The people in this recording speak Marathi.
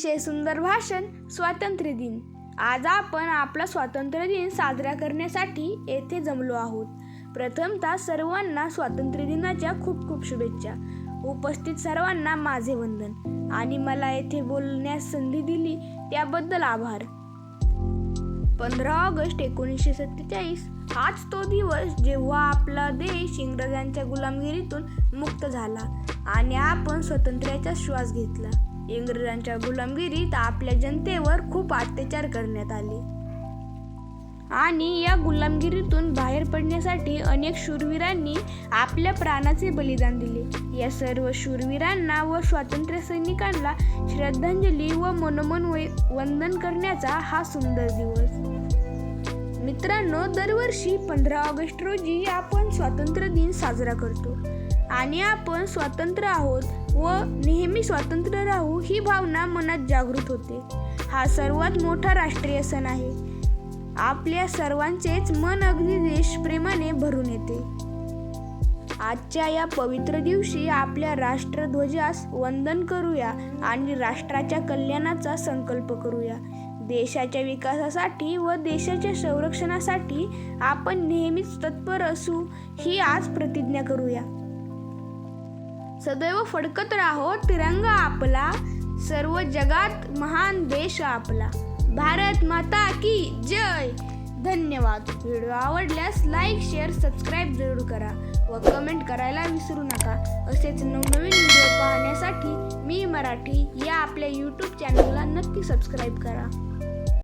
अतिशय सुंदर भाषण स्वातंत्र्य दिन. आज आपण आपला स्वातंत्र्य दिन साजरा करण्यासाठी येथे जमलो आहोत. प्रथमतः सर्वांना स्वातंत्र्य दिनाच्या खूप खूप शुभेच्छा. उपस्थित सर्वांना माझे वंदन. आणि मला येथे बोलण्यास संधी दिली त्याबद्दल आभार. पंधरा ऑगस्ट एकोणीसशे सत्तेचाळीस. हाच तो दिवस जेव्हा आपला देश इंग्रजांच्या गुलामगिरीतून मुक्त झाला आणि आपण स्वातंत्र्याचा श्वास घेतला. इंग्रजांच्या गुलामगिरीत आपल्या जनतेवर खूप अत्याचार करण्यात आले. आणि या गुलामगिरीतून बाहेर पडण्यासाठी अनेक शूरवीरांनी आपल्या प्राणाचे बलिदान दिले. या सर्व शूरवीरांना व स्वातंत्र्य सैनिकांना श्रद्धांजली व मनोमन वंदन करण्याचा हा सुंदर दिवस. मित्रांनो दरवर्षी पंधरा ऑगस्ट रोजी आपण स्वातंत्र्य दिन साजरा करतो. आणि आपण स्वतंत्र आहोत व नेहमी स्वतंत्र राहू ही भावना मनात जागृत होते. हा सर्वात मोठा राष्ट्रीय सण आहे. आपल्या सर्वांचेच मन अगदी देशप्रेमाने भरून येते. आजच्या या पवित्र दिवशी आपल्या राष्ट्रध्वजास वंदन करूया आणि राष्ट्राच्या कल्याणाचा संकल्प करूया. देशाच्या विकासासाठी व देशाच्या संरक्षणासाठी आपण नेहमीच तत्पर असू ही आज प्रतिज्ञा करूया. सदैव फडकत राहो तिरंगा आपला. सर्व जगात महान देश आपला. भारत माता की जय. धन्यवाद. व्हिडिओ आवडल्यास लाईक शेअर सबस्क्राईब जरूर करा व कमेंट करायला विसरू नका. असेच नवनवीन व्हिडिओ पाहण्यासाठी मी मराठी या आपल्या यूट्यूब चॅनलला नक्की सबस्क्राईब करा.